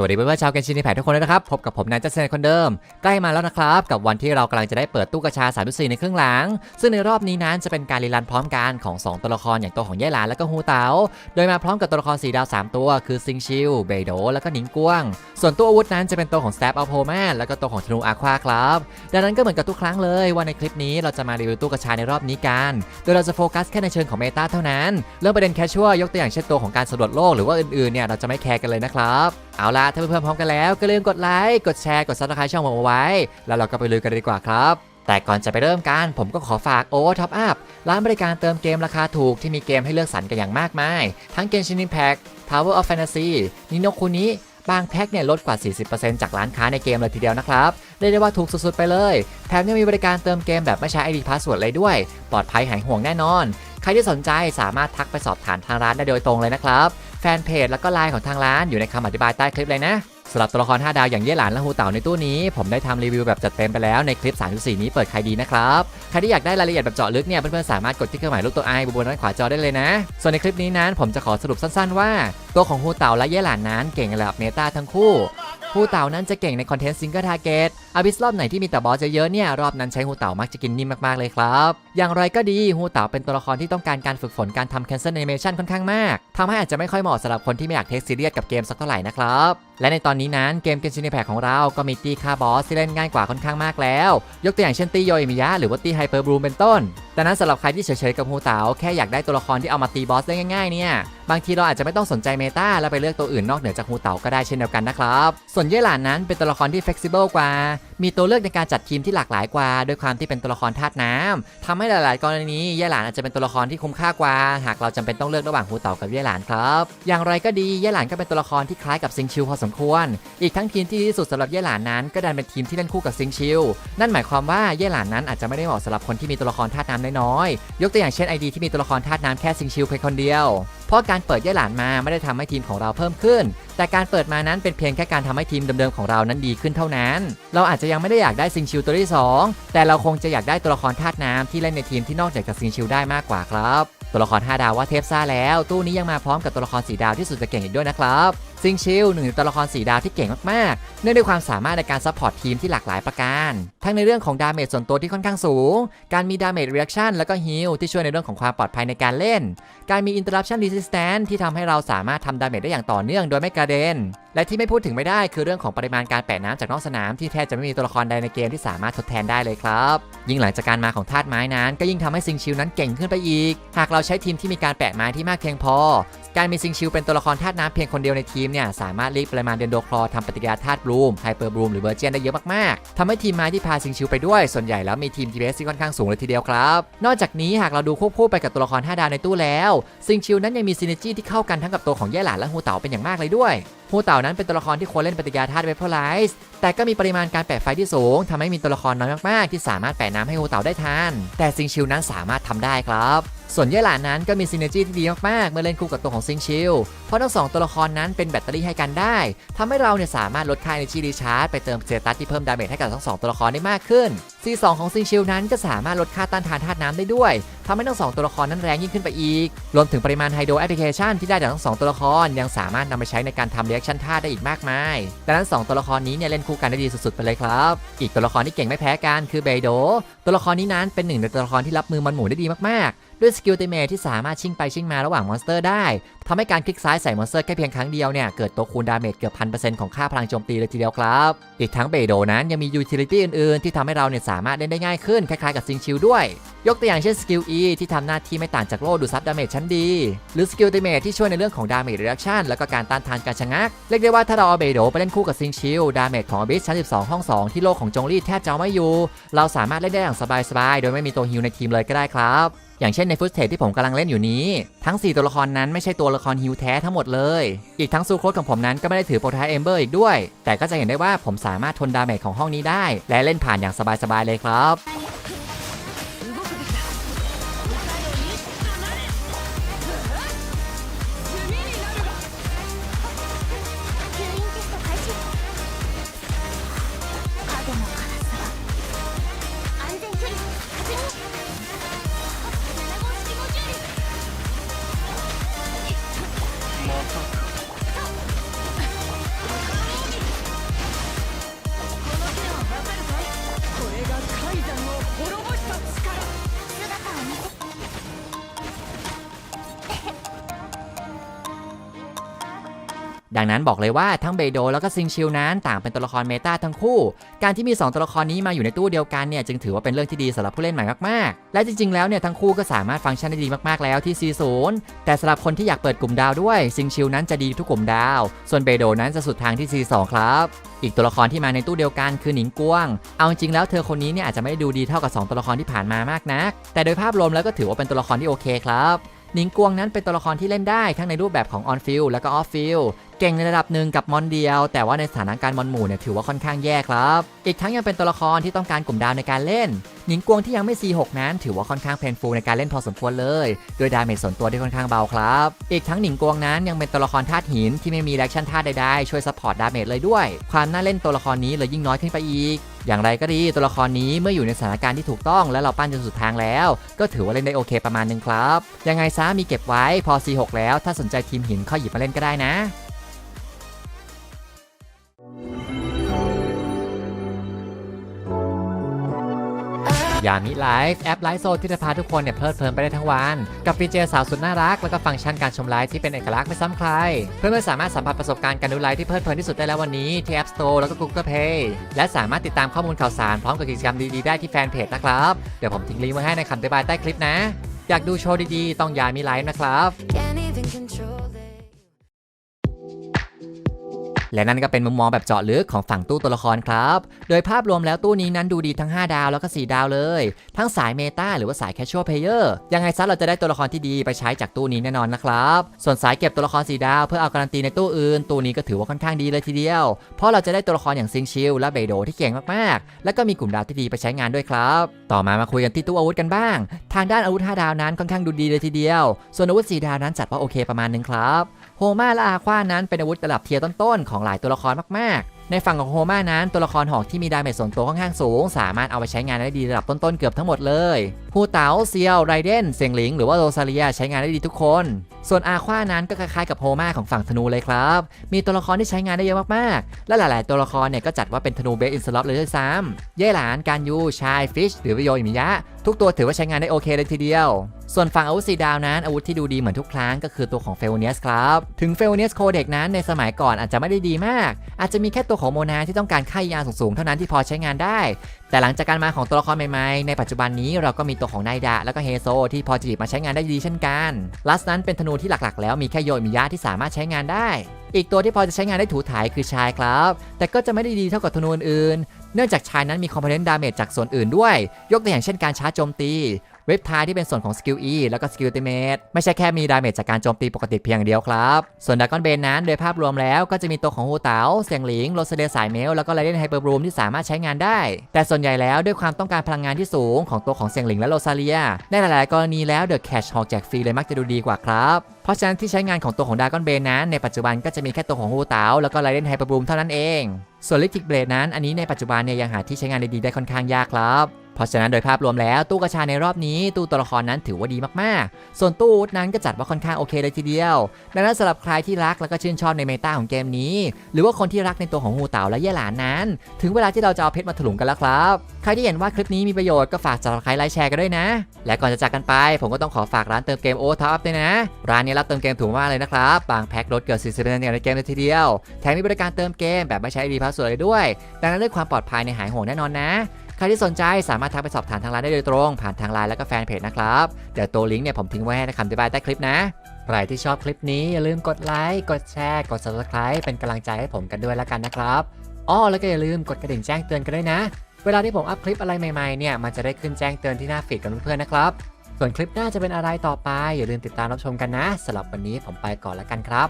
สวัสดีเพื่อนๆชาวเกนชิน i แพทุกคนด้วยนะครับ พบกับผมนายจัสเซนคนเดิม ใกล้มาแล้วนะครับ กับวันที่เรากำลังจะได้เปิดตู้กระชา3.4ในครึ่งหลัง ซึ่งในรอบนี้นั้นจะเป็นการรีรันพร้อมกันของ 2 ตัวละครอย่างตัวของเย่หลานและก็ฮูเตาโดยมาพร้อมกับตัวละครสีดาว 3 ตัว คือซิงชิวเบโดและก็หนิงกวง ส่วนตัวอาวุธนั้นจะเป็นตัวของ Stab of p o m a n แล้วก็ตัวของธนูอาควาครับ ดังนั้นก็เหมือนกับทุกครั้งเลยว่าในคลิปนี้เราจะมารีวิวตู้กระชาในรอบนี้กัน โดยเราจะโฟกัสแค่ในเชิงของเมตาเท่านั้น เรื่องประเด็นแคชชัวยกตัวอย่างเช่นตัวของการสำรวจโลกหรือว่าอื่นๆเนี่ยเราจะไม่แคร์กันเลยนะครับ เอาล่ะถ้าเพื่อนๆพร้อมกันแล้วก็ลืมกดไลค์กดแชร์กดซับสไครต์ช่องผมเอาไว้ แล้วเราก็ไปลุยกันดีกว่าครับแต่ก่อนจะไปเริ่มกันผมก็ขอฝากโอท็อปอัพร้านบริการเติมเกมราคาถูกที่มีเกมให้เลือกสรรกันอย่างมากมาย ทั้งเกมชินินแพ็ก Power of Fantasy นิโนคุนิบางแพ็คเนี่ยลดกว่า 40%จากร้านค้าในเกมเลยทีเดียวนะครับเรียกได้ว่าถูกสุดๆไปเลย แถมยังมีบริการเติมเกมแบบไม่ใช้ ID Password เลยด้วย ปลอดภัยหายห่วงแน่นอน ใครที่สนใจสามารถทักไปสอบถามทางร้านได้โดยตรงเลยนะครับ แฟนเพจแล้วก็ไลน์ของทางร้านอยู่ในคำอธิบายใต้คลิปเลยนะสำหรับตัวละคร 5 ดาวอย่างเย่หลานและฮูเต่าในตู้นี้ ผมได้ทำรีวิวแบบจัดเต็มไปแล้วในคลิป 3.4 นี้เปิดใครดีนะครับ ใครที่อยากได้รายละเอียดแบบเจาะลึกเนี่ยเพื่อนๆสามารถกดที่เครื่องหมายรูปตัวไอบนด้านขวาจอได้เลยนะ ส่วนในคลิปนี้นั้นผมจะขอสรุปสั้นๆ ว่า ตัวของฮูเต่าและเย่หลานนั้นเก่งระดับเมตาทั้งคู่ฮูเต่านั้นจะเก่งในคอนเทนต์ซิงเกิลทาร์เก็ตอาบิสรอบไหนที่มีแต่บอสเยอะๆเนี่ยรอบนั้นใช้ฮูเต่ามักจะกินนิ่มมากๆเลยครับ อย่างไรก็ดีฮูเต่าเป็นตัวละครที่ต้องการการฝึกฝนการทำ cancel animation ค่อนข้างมากทำให้อาจจะไม่ค่อยเหมาะสำหรับคนที่ไม่อยากเทคซีเรียสกับเกมสักเท่าไหร่นะครับ และในตอนนี้นั้นเกมเกมชิน i แพคของเราก็มีตีค่าบอสที่เล่นง่ายกว่าค่อนข้างมากแล้ว ยกตัวอย่างเช่นตีโยอิมิยะหรือว่าตีไฮเปอร์บลูมเป็นต้นแต่นั้นสำหรับใครที่เฉยๆกับฮูเต๋าแค่อยากได้ตัวละครที่เอามาตีบอสได้ง่ายๆเนี่ยบางทีเราอาจจะไม่ต้องสนใจเมตาแล้วไปเลือกตัวอื่นนอกเหนือจากฮูเต๋าก็ได้เช่นเดียวกันนะครับส่วนเย่หลานนั้นเป็นตัวละครที่ flexible กว่ามีตัวเลือกในการจัดทีมที่หลากหลายกว่าด้วยความที่เป็นตัวละครธาตุน้ำทำให้หลาย ๆ กรณีเย่หลานอาจจะเป็นตัวละครที่คุ้มค่ากว่า หากเราจำเป็นต้องเลือกระหว่างฮูเต๋ากับเย่หลานครับ อย่างไรก็ดีเย่หลานก็เป็นตัวละครที่คล้ายกับซิงชิวพอสมควร อีกทั้งทีมที่ดีที่สุดสำหรับเย่หลานนั้น ก็ดันเป็นทีมที่เล่นคู่กับซิงชิวนั่นหมายความว่าเย่หลานนั้นอาจจะไม่ได้เหมาะสำหรับคนที่มีตัวละครธาตุน้ำน้อยๆยกตัวอย่างเช่นไอดีที่มีตัวละครธาตุน้ำแค่ซิงชิวเพียงคนเดียว เพราะการเปิดเย่หลานมาไม่ได้ทำให้ทีมของเราเพิ่มขึ้น แต่การเปิดมานั้นเป็นเพียงแค่การทำให้ทีมเดิมๆของเรานั้นดีขึ้นเท่านั้น เราอาจจะยังไม่ได้อยากได้ซิงชิลตัวที่ 2 แต่เราคงจะอยากได้ตัวละครธาตุน้ำที่เล่นในทีมที่นอกจากซิงชิลได้มากกว่าครับ ตัวละคร5ดาวว่าเทพซ่าแล้ว ตู้นี้ยังมาพร้อมกับตัวละครสีดาวที่สุดจะเก่งอีกด้วยนะครับ ซิงชิลหนึ่งในตัวละครสีดาวที่เก่งมากๆ เนื่องด้วยความสามารถในการซัพพอร์ตทีมที่หลากหลายประการ ทั้งในเรื่องของดาเมจส่วนตัวที่ค่อนข้างสูง การมีดาเมจเรีแอคชั่นแล้วก็ฮิลที่ช่วยในเรื่องของความปลอดภัยในการเล่น การมี interruption resistance ที่ทำให้เราสามารถทำดาเมจได้อย่างต่อเนื่องโดยไม่กระเด็น และที่ไม่พูดถึงไม่ได้คือเรื่องของปริมาณการแปะน้ำจากนอกสนามที่แทบจะไม่มีตัวละครใดในเกมที่สามารถทดแทนได้เลยครับยิ่งหลังจากการมาของธาตุไม้นั้น ก็ยิ่งทำให้ซิงชิลนั้นเก่งขึ้นไปอีก หากเราใช้ทีมที่มีการแปะไม้ที่มากเพียงพอ การมีซิงชิลเป็นตัวละครธาตุน้ำเพียงคนเดียวในทีมเนี่ยสามารถเรียกปริมาณเดนโดคลอทำปฏิกิริยาธาตุบลูมไฮเปอร์บลูมหรือเวอร์เจียนได้เยอะมากๆทำให้ทีมไม้ที่พาซิงชิลไปด้วยส่วนใหญ่แล้วมีทีม DPS ที่ค่อนข้างสูงเลยทีเดียวครับ นอกจากนี้หากเราดูควบคู่ไปกับตัวละคร5ดาวในตู้แล้วซิงชิลนั้นยังมีซินเนจี้ที่เข้ากันทั้งกับตัวของแย่หลานและฮูเต๋าเป็นอย่างมากเลยด้วย ฮูเต่านั้นเป็นตัวละครที่ควรเล่นปฏิกิริยาธาตุเวพอไลซ์แต่ก็มีปริมาณการแปะไฟที่สูงทำให้มีตัวละครน้อยมากๆ ที่สามารถแปะน้ำให้ฮูเต่าได้ทันแต่ซิงชิลนั้นสามารถทำได้ครับส่วนเย่หลานนั้นก็มีซินเนจีที่ดีมากๆ เมื่อเล่นคู่กับตัวของซิงชิล เพราะทั้งสองตัวละครนั้นเป็นแบตเตอรี่ให้กันได้ทำให้เราเนี่ยสามารถลดค่า energy recharge ไปเติมเตตัสที่เพิ่มดาเมจให้กับทั้งสองตัวละครได้มากขึ้น C2 ของซิงชิลนั้นก็สามารถลดค่าต้านทานธาตุน้ำได้ด้วย ทำให้ทั้งสองตัวละครนั้นแรงยิ่งขึ้นไปอีก รวมถึงปริมาณไฮโดรแอปพลิเคชันที่ได้จากทั้งสองตัวละครยังสามารถนำไปใช้ในการทำเรีแอคชั่นธาตุได้อีกมากมาย ดังนั้น 2 ตัวละครนี้เนี่ยเล่นคู่กันได้ดีสุดๆไปเลยครับ อีกตัวละครที่เก่งไม่แพ้กันคือเบโด ตัวละครนี้นั้นเป็นหนึ่งในตัวละครที่รับมือมันหมูได้ดีมากๆ ด้วยสกิลเตเมทที่สามารถชิ่งไปชิ่งมาระหว่างมอนสเตอร์ได้ทำให้การคลิกซ้ายใส่มอนสเตอร์แค่เพียงครั้งเดียวเนี่ย เกิดตัวคูณดาเมจเกือบพันเปอร์เซ็นต์ของค่าพลังโจมตีเลยทีเดียวครับ อีกทั้งเบโดนั้นยังมียูทิลิตี้อื่นๆ ที่ทำให้เราเนี่ยสามารถเล่นได้ง่ายขึ้น คล้ายๆกับซิงชิลด้วย ยกตัวอย่างเช่นสกิล E ที่ทำหน้าที่ไม่ต่างจากโล่ดูซับดาเมจชั้นดี หรือสกิลเตเมทที่ช่วยในเรื่องของดาเมจเรีแอคชั่นแล้วก็การต้านทานการชะงักเรียกได้ว่าถ้าเราเอาเบโดไปเล่นคู่กับซิงชิลดาเมจของอบิสชั้น12ห้อง2ที่โลกของจงรีแทบจะไม่อยู่ เราสามารถเล่นได้อย่างสบายๆโดยไม่มีตัวฮิลในทีมเลยก็ได้ครับ อย่างเช่นในฟุตเทจที่ผมกำลังเล่นอยู่นี้ ทั้ง 4 ตัวละครนั้นไม่ใช่ตัวละครฮิวแท้ทั้งหมดเลย อีกทั้งซูโคสของผมนั้นก็ไม่ได้ถือโปรไทเอมเบอร์อีกด้วย แต่ก็จะเห็นได้ว่าผมสามารถทนดาเมจของห้องนี้ได้ และเล่นผ่านอย่างสบายๆเลยครับ ดังนั้นบอกเลยว่าทั้งเบโดแล้วก็ซิงชิลนั้นต่างเป็นตัวละครเมตาทั้งคู่ การที่มี 2 ตัวละครนี้มาอยู่ในตู้เดียวกันเนี่ยจึงถือว่าเป็นเรื่องที่ดีสำหรับผู้เล่นใหม่มากๆ และจริงๆ แล้วเนี่ยทั้งคู่ก็สามารถฟังก์ชันได้ดีมากๆแล้วที่ C0 แต่สำหรับคนที่อยากเปิดกลุ่มดาวด้วยซิงชิลนั้นจะดีทุกกลุ่มดาว ส่วนเบโดนั้นจะสุดทางที่ C2 ครับอีกตัวละครที่มาในตู้เดียวกันคือหนิงกวง เอาจริงๆแล้วเธอคนนี้เนี่ยอาจจะไม่ได้ดูดีเท่ากับ 2 ตัวละครที่ผ่านมามากนัก แต่โดยภาพรวมแล้วก็ถือว่าเป็นตัวละครที่โอเคครับหนิงกวงนั้นเป็นตัวละครที่เล่นได้ทั้งในรูปแบบของออนฟิลแล้วก็ออฟฟิล เก่งในระดับหนึ่งกับมอนเดียว แต่ว่าในสถานการณ์มอนหมู่เนี่ยถือว่าค่อนข้างแย่ครับ อีกทั้งยังเป็นตัวละครที่ต้องการกลุ่มดาวในการเล่นหนิงกวงที่ยังไม่ C6 นั้นถือว่าค่อนข้างเพนฟูในการเล่นพอสมควรเลยโดยดาเมจส่วนตัวที่ค่อนข้างเบาครับ อีกทั้งหนิงกวงนั้นยังเป็นตัวละครธาตุหินที่ไม่มีแอคชั่นธาตุใดๆช่วยซัพพอร์ตดาเมจเลยด้วย ความน่าเล่นตัวละครนี้เลยยิ่งน้อยขึ้นไปอีก อย่างไรก็ดีตัวละครนี้เมื่ออยู่ในสถานการณ์ที่ถูกต้องและเราปั้นจนสุดทางแล้ว ก็ถือว่าเล่นได้โอเคประมาณนึงครับ ยังไงซะมีเก็บไว้พอ C6 แล้ว ถ้าสนใจทีมหินค่อยหยิบมาเล่นก็ได้นะ ยามิไลฟ์แอปไลฟ์โซที่จะพาทุกคนเนี่ยเพลิดเพลินไปได้ทั้งวัน กับฟีเจอร์สาวสุดน่ารัก แล้วก็ฟังก์ชันการชมไลฟ์ที่เป็นเอกลักษณ์ไม่ซ้ำใคร เพื่อนๆสามารถสัมผัสประสบการณ์การดูไลฟ์ที่เพลิดเพลินที่สุดได้แล้ววันนี้ที่ App Store แล้วก็ Google Play และสามารถติดตามข้อมูลข่าวสารพร้อมกับกิจกรรมดีๆได้ที่แฟนเพจนะครับเดี๋ยวผมทิ้งลิงก์ไว้ให้ในคำอธิบายใต้คลิปนะ อยากดูโชว์ดีๆต้องยามิไลฟ์นะครับ และนั่นก็เป็นมุมมองแบบเจาะลึกของฝั่งตู้ตัวละครครับ โดยภาพรวมแล้วตู้นี้นั้นดูดีทั้ง 5 ดาวแล้วก็ 4 ดาวเลย ทั้งสายเมตาหรือว่าสายแคชชวลเพลเยอร์ยังไงซะเราจะได้ตัวละครที่ดีไปใช้จากตู้นี้แน่นอนนะครับ ส่วนสายเก็บตัวละคร 4 ดาวเพื่อเอาการันตีในตู้อื่น ตู้นี้ก็ถือว่าค่อนข้างดีเลยทีเดียว เพราะเราจะได้ตัวละครอย่างซิงชิลและเบโดที่เก่งมากๆ และก็มีกลุ่มดาวที่ดีไปใช้งานด้วยครับ ต่อมามาคุยกันที่ตู้อาวุธกันบ้าง ทางด้านอาวุธ5ดาวนั้นค่อนข้างดูดีเลยทีเดียว ส่วนอาวุธ4ดาวนั้นจัดว่าโอเคประมาณนึงครับ โฮมาและอาควานั้นเป็นอาวุธระดับเทียร์ต้นๆของหลายตัวละครมากๆ ในฝั่งของโฮมานั้นตัวละครหอกที่มีดาเมจส่วนตัวค่อนข้างสูง สามารถเอาไปใช้งานได้ดีระดับต้นๆเกือบทั้งหมดเลยฮูเต๋าเซียวไรเดนเซียงหลิงหรือว่าโรซาเลียใช้งานได้ดีทุกคน ส่วนอาควานั้นก็คล้ายๆกับโฮมาของฝั่งธนูเลยครับ มีตัวละครที่ใช้งานได้เยอะมากๆ และหลายๆ ตัวละครเนี่ยก็จัดว่าเป็นธนูเบสอินสล็อตเลยด้วยซ้ำเย่หลานการยูชายฟิชหรือวิโยอิมิยะ ทุกตัวถือว่าใช้งานได้โอเคเลยทีเดียว ส่วนฝั่งอาวุธสีดาวนั้นอาวุธที่ดูดีเหมือนทุกครั้งก็คือตัวของเฟลเนียสครับ ถึงเฟลเนียสโคเด็กนั้นในสมัยก่อนอาจจะไม่ได้ดีมาก อาจจะมีแค่ตัวของโมนาที่ต้องการค่ายยาสูงๆ เท่านั้นที่พอใช้งานได้ แต่หลังจากการมาของตัวละครใหม่ๆ ในปัจจุบันนี้เราก็มีตัวของไนดะแล้วก็เฮโซที่พอจะหยิบมาใช้งานได้ดีเช่นกันลัสนั้นเป็นธนูที่หลักๆ แล้วมีแค่โยมิยะที่สามารถใช้งานได้อีกตัวที่พอจะใช้งานได้ถูถ่ายคือชายครับ แต่ก็จะไม่ได้ดีเท่ากับธนูอื่น เนื่องจากชายนั้นมีคอมโพเนนต์ดาเมจจากส่วนอื่นด้วย ยกตัวอย่างเช่นการชาร์จโจมตี เว็บทายที่เป็นส่วนของสกิล E แล้วก็สกิลติเมตไม่ใช่แค่มีดาเมจจากการโจมตีปกติเพียงเดียวครับ ส่วนดากอนเบนนั้นโดยภาพรวมแล้วก็จะมีตัวของฮูเต๋าเสียงหลิงโรสเดสายเมลแล้วก็ไรเดนไฮเปอร์บรูมที่สามารถใช้งานได้ แต่ส่วนใหญ่แล้วด้วยความต้องการพลังงานที่สูงของตัวของเสียงหลิงและโรซาเลียในหลายๆกรณีแล้วเดอะแคชฮอกแจกฟรีเลยมักจะดูดีกว่าครับเพราะฉะนั้นที่ใช้งานของตัวของดากอนเบนนั้นในปัจจุบันก็จะมีแค่ตัวของฮูเต๋าแล้วก็ไรเดนไฮเปอร์บรูมเท่านั้นเองส่วนลิทิกเบลดนั้นอันนี้ในปัจจุบันเนี่ยยังหาที่ใช้งานได้ดีได้ค่อนข้างยากครับ เพราะฉะนั้นโดยภาพรวมแล้วตู้กระชาในรอบนี้ตู้ตัวละครนั้นถือว่าดีมากๆ ส่วนตู้นั้นก็จัดว่าค่อนข้างโอเคเลยทีเดียว ดังนั้นสำหรับใครที่รักแล้วก็ชื่นชอบในเมตาของเกมนี้ หรือว่าคนที่รักในตัวของงูเต่าและเย่หลานนั้น ถึงเวลาที่เราจะเอาเพชรมาถลุงกันแล้วครับ ใครที่เห็นว่าคลิปนี้มีประโยชน์ก็ฝาก subscribe ไลค์แชร์กันด้วยนะ และก่อนจะจากกันไป ผมก็ต้องขอฝากร้านเติมเกมโอท็อปด้วยนะ ร้านนี้รับเติมเกมถูกมากเลยนะครับบางแพ็คลดเกือบ40%ในเกมเลยทีเดียว แถมมีบริการเติมเกมแบบไม่ใช้ ID พาสเวิร์ดด้วย ดังนั้นเรื่องความปลอดภัยในหายห่วงแน่นอนนะ ใครที่สนใจสามารถทักไปสอบถามทางร้านได้โดยตรง ผ่านทางไลน์แล้วก็แฟนเพจนะครับเดี๋ยวตัวลิงก์เนี่ยผมทิ้งไว้ให้ในคำอธิบายใต้คลิปนะใครที่ชอบคลิปนี้อย่าลืมกดไลค์กดแชร์ กด subscribe เป็นกำลังใจให้ผมกันด้วยแล้วกันนะครับอ้อแล้วก็อย่าลืมกดกระดิ่งแจ้งเตือนกันด้วยนะ เวลาที่ผมอัพคลิปอะไรใหม่ๆเนี่ยมันจะได้ขึ้นแจ้งเตือนที่หน้าฟีดกันเพื่อนๆนะครับส่วนคลิปหน้าจะเป็นอะไรต่อไป อย่าลืมติดตามรับชมกันนะสำหรับวันนี้ผมไปก่อนแล้วกันครับ